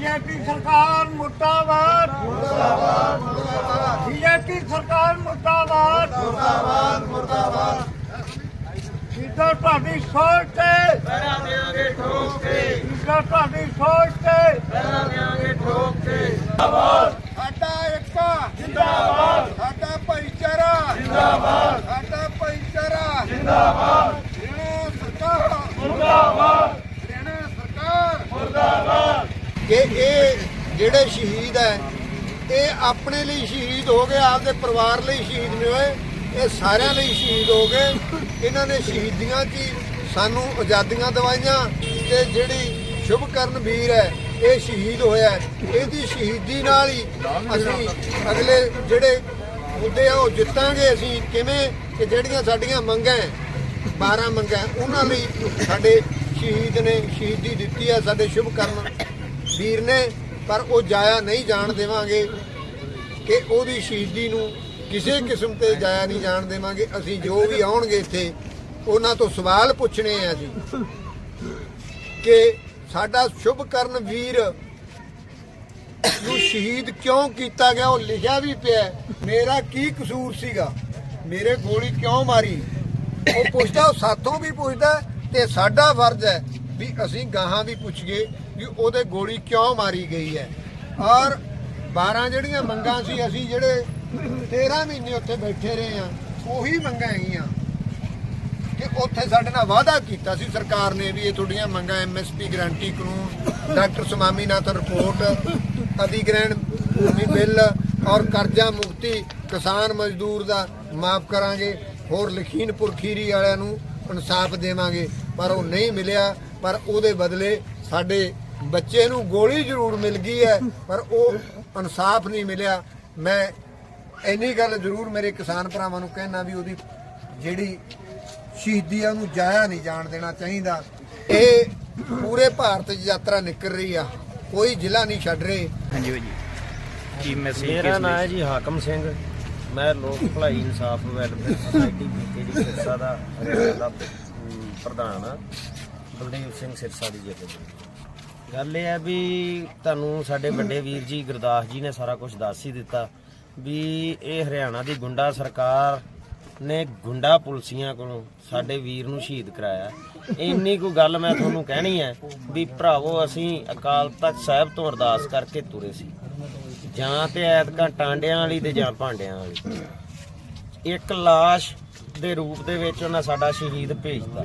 BJP ਸਰਕਾਰ ਮੁਰਦਾਬਾਦ। ਮੁਰਦਾਬਾਦ ਮੁਰਦਾਬਾਦ ਬੀਜੇਪੀ ਸਰਕਾਰ ਮੁਰਦਾਬਾਦ। ਮੁਰਦਾਬਾਦ ਮੁਰਦਾਬਾਦ ਜਿੱਦਾਂ ਤੁਹਾਡੀ ਸੋਚ ਤੇ। ਪੈਰਾਂ ਦੇਾਂਗੇ ਠੋਕ ਕੇ ਜਿੱਦਾਂ ਤੁਹਾਡੀ ਸੋਚ ਤੇ। ਪੈਰਾਂ ਦੇਾਂਗੇ ਠੋਕ ਕੇ ਸਾਡਾ ਏਕਾ ਜਿੰਦਾਬਾਦ ਸਾਡਾ ਭਾਈਚਾਰਾ। ਜਿੰਦਾਬਾਦ ਸਾਡਾ ਭਾਈਚਾਰਾ ਜਿੰਦਾਬਾਦ ਹਰਿਆਣਾ ਸਰਕਾਰ ਮੁਰਦਾਬਾਦ ਹਰਿਆਣਾ ਸਰਕਾਰ ਮੁਰਦਾਬਾਦ ਕਿ ਇਹ ਜਿਹੜੇ ਸ਼ਹੀਦ ਹੈ, ਇਹ ਆਪਣੇ ਲਈ ਸ਼ਹੀਦ ਹੋ ਗਏ, ਆਪਦੇ ਪਰਿਵਾਰ ਲਈ ਸ਼ਹੀਦ ਨਹੀਂ ਹੋਏ, ਇਹ ਸਾਰਿਆਂ ਲਈ ਸ਼ਹੀਦ ਹੋ ਗਏ। ਇਹਨਾਂ ਨੇ ਸ਼ਹੀਦੀਆਂ 'ਚ ਸਾਨੂੰ ਆਜ਼ਾਦੀਆਂ ਦਵਾਈਆਂ ਤੇ ਜਿਹੜੀ ਸ਼ੁਭਕਰਨ ਵੀਰ ਹੈ, ਇਹ ਸ਼ਹੀਦ ਹੋਇਆ ਇਹਦੀ ਸ਼ਹੀਦੀ ਨਾਲ ਹੀ ਅਸੀਂ ਅਗਲੇ ਜਿਹੜੇ ਮੁੱਦੇ ਆ, ਉਹ ਜਿੱਤਾਂਗੇ ਅਸੀਂ ਕਿਵੇਂ ਕਿ ਜਿਹੜੀਆਂ ਸਾਡੀਆਂ ਮੰਗਾਂ ਹੈ 12 ਮੰਗਾਂ, ਉਹਨਾਂ ਲਈ ਸਾਡੇ ਸ਼ਹੀਦ ਨੇ ਸ਼ਹੀਦੀ ਦਿੱਤੀ ਹੈ, ਸਾਡੇ ਸ਼ੁਭਕਰਨ ਵੀਰ ਨੇ। ਪਰ ਉਹ ਜਾਇਆ ਨਹੀਂ ਜਾਣ ਦੇਵਾਂਗੇ ਕਿ ਉਹਦੀ ਸ਼ਹੀਦੀ ਨੂੰ ਕਿਸੇ ਕਿਸਮ ਤੇ ਜਾਇਆ ਨਹੀਂ ਜਾਣ ਦੇਵਾਂਗੇ। ਅਸੀਂ ਜੋ ਵੀ ਆਉਣਗੇ ਇੱਥੇ, ਉਹਨਾਂ ਤੋਂ ਸਵਾਲ ਪੁੱਛਣੇ ਆ ਜੀ ਕਿ ਸਾਡਾ ਸ਼ੁਭਕਰਨ ਵੀਰ ਨੂੰ ਸ਼ਹੀਦ ਕਿਉਂ ਕੀਤਾ ਗਿਆ? ਉਹ ਲਿਖਿਆ ਵੀ ਪਿਆ ਮੇਰਾ ਕੀ ਕਸੂਰ ਸੀਗਾ? ਮੇਰੇ ਗੋਲੀ ਕਿਉਂ ਮਾਰੀ? ਉਹ ਪੁੱਛਦਾ, ਉਹ ਸਾਥੋਂ ਵੀ ਪੁੱਛਦਾ ਤੇ ਸਾਡਾ ਫਰਜ਼ ਹੈ ਵੀ ਅਸੀਂ ਗਾਹਾਂ ਵੀ ਪੁੱਛੀਏ ਵੀ ਉਹਦੇ ਗੋਲੀ ਕਿਉਂ ਮਾਰੀ ਗਈ ਹੈ। ਔਰ 12 ਜਿਹੜੀਆਂ ਮੰਗਾਂ ਸੀ, ਅਸੀਂ ਜਿਹੜੇ 13 ਮਹੀਨੇ ਉੱਥੇ ਬੈਠੇ ਰਹੇ ਆ ਉਹੀ ਮੰਗਾਂ ਹੈਗੀਆਂ। ਕਿ ਉੱਥੇ ਸਾਡੇ ਨਾਲ ਵਾਅਦਾ ਕੀਤਾ ਸੀ ਸਰਕਾਰ ਨੇ ਵੀ ਇਹ ਤੁਹਾਡੀਆਂ ਮੰਗਾਂ ਐਮਐਸਪੀ ਗਰੰਟੀ ਕਾਨੂੰਨ, ਡਾਕਟਰ ਸਮਾਮੀਨਾਥਨ ਰਿਪੋਰਟ, ਅਧਿਗ੍ਰਹਿਣ ਭੂਮੀ ਬਿੱਲ ਔਰ ਕਰਜ਼ਾ ਮੁਕਤੀ ਕਿਸਾਨ ਮਜ਼ਦੂਰ ਦਾ ਮਾਫ ਕਰਾਂਗੇ, ਹੋਰ ਲਖੀਨਪੁਰ ਖੀਰੀ ਵਾਲਿਆਂ ਨੂੰ ਇਨਸਾਫ ਦੇਵਾਂਗੇ, ਪਰ ਉਹ ਨਹੀਂ ਮਿਲਿਆ। ਪਰ ਉਹਦੇ ਬਦਲੇ ਸਾਡੇ ਬੱਚੇ ਨੂੰ ਗੋਲੀ ਜ਼ਰੂਰ ਮਿਲ ਗਈ ਹੈ ਪਰ ਉਹ ਇਨਸਾਫ ਨਹੀਂ ਮਿਲਿਆ। ਮੈਂ ਇੰਨੀ ਗੱਲ ਜ਼ਰੂਰ ਮੇਰੇ ਕਿਸਾਨ ਭਰਾਵਾਂ ਨੂੰ ਕਹਿਣਾ ਵੀ ਉਹਦੀ ਜਿਹੜੀ ਸ਼ਹੀਦੀ ਆ ਉਹਨੂੰ ਜਾਇਆ ਨਹੀਂ ਜਾਣ ਦੇਣਾ ਚਾਹੀਦਾ। ਇਹ ਪੂਰੇ ਭਾਰਤ 'ਚ ਯਾਤਰਾ ਨਿਕਲ ਰਹੀ ਆ ਕੋਈ ਜ਼ਿਲ੍ਹਾ ਨਹੀਂ ਛੱਡ ਰਹੇ। ਹਾਂਜੀ ਭਾਜੀ ਕੀ ਮੈਸੇਜ ਮੇਰਾ ਨਾਮ ਹੈ ਜੀ ਹਾਕਮ ਸਿੰਘ। ਮੈਂ Lok Bhalai Insaaf welfare society BK ਦੀ ਸਿਰਸਾ ਦਾ ਦਾ ਪ੍ਰਧਾਨ ਆ। ਬਲਦੇਵ ਸਿੰਘ ਸਿਰਸਾ ਦੀ ਜਥੇਬੰਦੀ ਗੱਲ ਇਹ ਹੈ ਵੀ ਤੁਹਾਨੂੰ ਸਾਡੇ ਵੱਡੇ ਵੀਰ ਜੀ ਗੁਰਦਾਸ ਜੀ ਨੇ ਸਾਰਾ ਕੁਝ ਦੱਸ ਹੀ ਦਿੱਤਾ ਵੀ ਇਹ ਹਰਿਆਣਾ ਦੀ ਗੁੰਡਾ ਸਰਕਾਰ ਨੇ ਗੁੰਡਾ ਪੁਲਸੀਆਂ ਕੋਲੋਂ ਸਾਡੇ ਵੀਰ ਨੂੰ ਸ਼ਹੀਦ ਕਰਾਇਆ। ਇੰਨੀ ਕੁ ਗੱਲ ਮੈਂ ਤੁਹਾਨੂੰ ਕਹਿਣੀ ਹੈ ਵੀ ਭਰਾਵੋ, ਅਸੀਂ ਅਕਾਲ ਤਖਤ ਸਾਹਿਬ ਤੋਂ ਅਰਦਾਸ ਕਰਕੇ ਤੁਰੇ ਸੀ। ਜਾਂ ਤੇ ਐਤਕਾਂ ਟਾਂਡਿਆਂ ਵਾਲੀ ਤੇ ਜਾਂ ਭਾਂਡਿਆਂ ਵਾਲੀ। ਇੱਕ ਲਾਸ਼ ਦੇ ਰੂਪ ਦੇ ਵਿੱਚ ਉਹਨਾਂ ਸਾਡਾ ਸ਼ਹੀਦ ਭੇਜਤਾ।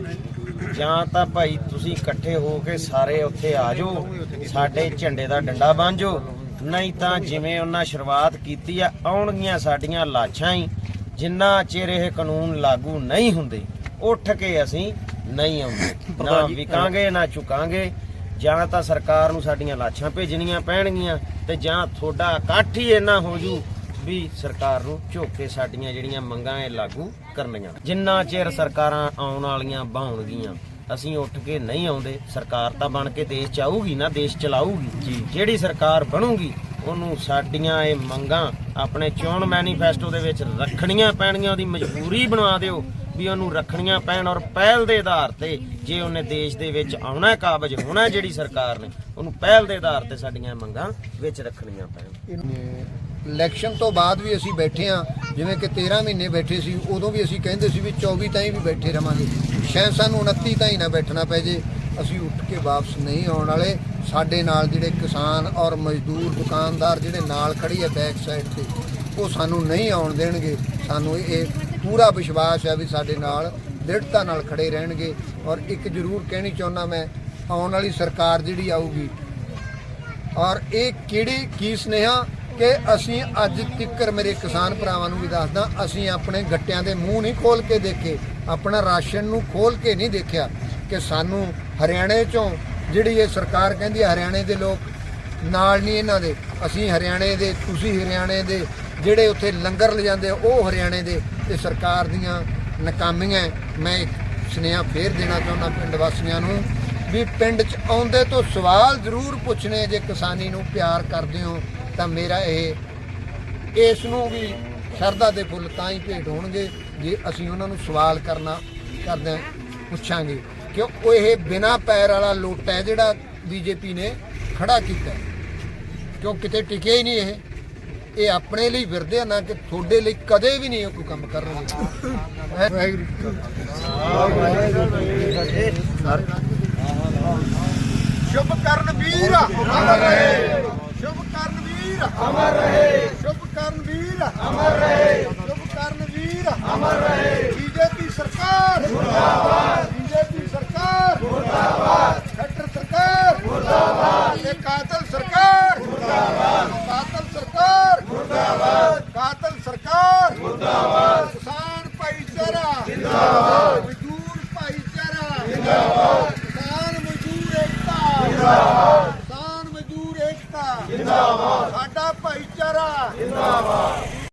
ਜਾਂ ਤਾਂ ਭਾਈ ਤੁਸੀਂ ਇਕੱਠੇ ਹੋ ਕੇ ਸਾਰੇ ਉੱਥੇ ਆ ਜਾਓ ਸਾਡੇ ਝੰਡੇ ਦਾ ਡੰਡਾ ਬਾਂਝੋ ਨਹੀਂ ਤਾਂ ਜਿਵੇਂ ਉਹਨਾਂ ਸ਼ੁਰੂਆਤ ਕੀਤੀ ਆ ਆਉਣਗੀਆਂ ਸਾਡੀਆਂ ਲਾਸ਼ਾਂ ਹੀ ਜਿੰਨਾ ਚਿਰ ਇਹ ਕਾਨੂੰਨ ਲਾਗੂ ਨਹੀਂ ਹੁੰਦੇ ਉੱਠ ਕੇ ਅਸੀਂ ਨਹੀਂ ਆਉਂਦੇ ਨਾ ਵਿਕਾਂਗੇ ਨਾ ਚੁਕਾਂਗੇ ਜਾਂ ਤਾਂ ਸਰਕਾਰ ਨੂੰ ਸਾਡੀਆਂ ਲਾਸ਼ਾਂ ਭੇਜਣੀਆਂ ਪੈਣਗੀਆਂ ਤੇ ਜਾਂ ਤੁਹਾਡਾ ਇਕੱਠ ਹੀ ਇੰਨਾ ਹੋ ਜੂ ਵੀ ਸਰਕਾਰ ਨੂੰ ਝੁੱਕ ਕੇ ਸਾਡੀਆਂ ਜਿਹੜੀਆਂ ਮੰਗਾਂ ਇਹ ਲਾਗੂ ਕਰਨੀਆਂ। ਜਿੰਨਾ ਚਿਰ ਸਰਕਾਰਾਂ ਆਉਣ ਵਾਲੀਆਂ ਬਾਉਣਗੀਆਂ ਅਸੀਂ ਉੱਠ ਕੇ ਨਹੀਂ ਆਉਂਦੇ ਸਰਕਾਰ ਤਾਂ ਬਣ ਕੇ ਦੇਸ਼ ਚ ਆਊਗੀ ਨਾ ਦੇਸ਼ ਚਲਾਊਗੀ। ਜਿਹੜੀ ਸਰਕਾਰ ਬਣੂਗੀ ਉਹਨੂੰ ਸਾਡੀਆਂ ਇਹ ਮੰਗਾਂ ਆਪਣੇ ਚੋਣ ਮੈਨੀਫੈਸਟੋ ਦੇ ਵਿੱਚ ਰੱਖਣੀਆਂ ਪੈਣਗੀਆਂ ਉਹਦੀ ਮਜਬੂਰੀ ਬਣਾ ਦਿਓ ਵੀ ਉਹਨੂੰ ਰੱਖਣੀਆਂ ਪੈਣ ਔਰ ਪਹਿਲ ਦੇ ਆਧਾਰ ਤੇ ਜੇ ਉਹਨੇ ਦੇਸ਼ ਦੇ ਵਿੱਚ ਆਉਣਾ ਕਾਬਜ ਹੋਣਾ ਜਿਹੜੀ ਸਰਕਾਰ ਨੇ ਉਹਨੂੰ ਪਹਿਲ ਦੇ ਆਧਾਰ ਤੇ ਸਾਡੀਆਂ ਮੰਗਾਂ ਵਿੱਚ ਰੱਖਣੀਆਂ ਪੈਣ। ਇਲੈਕਸ਼ਨ ਤੋਂ ਬਾਅਦ ਵੀ ਅਸੀਂ ਬੈਠੇ ਆ ਜਿਵੇਂ ਕਿ 13 ਮਹੀਨੇ ਬੈਠੇ ਸੀ, ਉਦੋਂ ਵੀ ਅਸੀਂ ਕਹਿੰਦੇ ਸੀ ਵੀ 24 ਤਾਈਂ ਵੀ ਬੈਠੇ ਰਵਾਂਗੇ। ਸ਼ਾਇਦ ਸਾਨੂੰ 29 ਤਾਈਂ ਨਾ ਬੈਠਣਾ ਪੈ ਜੇ, ਅਸੀਂ ਉੱਠ ਕੇ ਵਾਪਸ ਨਹੀਂ ਆਉਣ ਵਾਲੇ। ਸਾਡੇ ਨਾਲ ਜਿਹੜੇ ਕਿਸਾਨ ਔਰ ਮਜ਼ਦੂਰ, ਦੁਕਾਨਦਾਰ ਜਿਹੜੇ ਨਾਲ ਖੜੀ ਹੈ ਬੈਕ ਸਾਈਡ ਤੇ, ਉਹ ਸਾਨੂੰ ਨਹੀਂ ਆਉਣ ਦੇਣਗੇ। ਸਾਨੂੰ ਇਹ ਪੂਰਾ ਵਿਸ਼ਵਾਸ ਹੈ ਵੀ ਸਾਡੇ ਨਾਲ ਦ੍ਰਿੜਤਾ ਨਾਲ ਖੜੇ ਰਹਿਣਗੇ। ਔਰ ਇੱਕ ਜ਼ਰੂਰ ਕਹਿਣੀ ਚਾਹੁੰਦਾ ਮੈਂ, ਆਉਣ ਵਾਲੀ ਸਰਕਾਰ ਜਿਹੜੀ ਆਊਗੀ, ਔਰ ਇਹ ਕਿਹੜੀ, ਕੀ ਸੁਨੇਹਾ ਕਿ ਅਸੀਂ ਅੱਜ ਤੱਕਰ ਮੇਰੇ ਕਿਸਾਨ ਭਰਾਵਾਂ ਨੂੰ ਵੀ ਦੱਸਦਾ, ਅਸੀਂ ਆਪਣੇ ਗੱਟਿਆਂ ਦੇ ਮੂੰਹ ਨਹੀਂ ਖੋਲ ਕੇ ਦੇਖੇ, ਆਪਣਾ ਰਾਸ਼ਨ ਨੂੰ ਖੋਲ ਕੇ ਨਹੀਂ ਦੇਖਿਆ ਕਿ ਸਾਨੂੰ ਹਰਿਆਣੇ ਚੋਂ ਜਿਹੜੀ ਇਹ ਸਰਕਾਰ ਕਹਿੰਦੀ ਹੈ ਹਰਿਆਣੇ ਦੇ ਲੋਕ ਨਾਲ ਨਹੀਂ ਇਹਨਾਂ ਦੇ, ਅਸੀਂ ਹਰਿਆਣੇ ਦੇ, ਤੁਸੀਂ ਹਰਿਆਣੇ ਦੇ, ਜਿਹੜੇ ਉੱਥੇ ਲੰਗਰ ਲਿਜਾਂਦੇ ਉਹ ਹਰਿਆਣੇ ਦੇ ਤੇ ਸਰਕਾਰ ਦੀਆਂ ਨਾਕਾਮੀਆਂ ਮੈਂ ਇੱਕ ਸੁਨੇਹਾ ਫੇਰ ਦੇਣਾ ਚਾਹੁੰਦਾ ਪਿੰਡ ਵਾਸੀਆਂ ਨੂੰ ਵੀ ਪਿੰਡ 'ਚ ਆਉਂਦੇ ਤੋਂ ਸਵਾਲ ਜ਼ਰੂਰ ਪੁੱਛਣੇ ਜੇ ਕਿਸਾਨੀ ਨੂੰ ਪਿਆਰ ਕਰਦੇ ਹੋ ਤਾਂ ਮੇਰਾ ਇਹ ਇਸ ਨੂੰ ਵੀ ਸ਼ਰਧਾ ਦੇ ਫੁੱਲ ਤਾਂ ਹੀ ਭੇਟ ਹੋਣਗੇ ਜੇ ਅਸੀਂ ਉਹਨਾਂ ਨੂੰ ਸਵਾਲ ਕਰਨਾ ਕਰਦੇ ਪੁੱਛਾਂਗੇ ਕਿਉਂ ਉਹ ਇਹ ਬਿਨਾ ਪੈਰ ਵਾਲਾ ਲੋਟਾ ਹੈ ਜਿਹੜਾ ਬੀਜੇਪੀ ਨੇ ਖੜਾ ਕੀਤਾ। ਕਿਉਂ ਕਿਤੇ ਟਿਕਿਆ ਹੀ ਨਹੀਂ ਇਹ ਇਹ ਆਪਣੇ ਲਈ ਫਿਰਦੇ ਆ ਨਾ ਕਿ ਤੁਹਾਡੇ ਲਈ ਕਦੇ ਵੀ ਨਹੀਂ ਕੋਈ ਕੰਮ ਕਰਨਗੇ? ਵਾਹਿਗੁਰੂ ਸ਼ੁਭ ਕਰਨ ਵੀਰ, ਅਮਰ ਰਹੇ। ਸ਼ੁਭ ਕਰਨ ਵੀਰ, ਅਮਰ ਰਹੇ। ਸ਼ੁਭ ਕਰਨ ਵੀਰ, ਅਮਰ ਰਹੇ। ਸ਼ੁਭ ਕਰਨ ਵੀਰ, ਅਮਰ ਰਹੇ। ਬੀਜੇਪੀ ਸਰਕਾਰ ਮੁਰਦਾਬਾਦ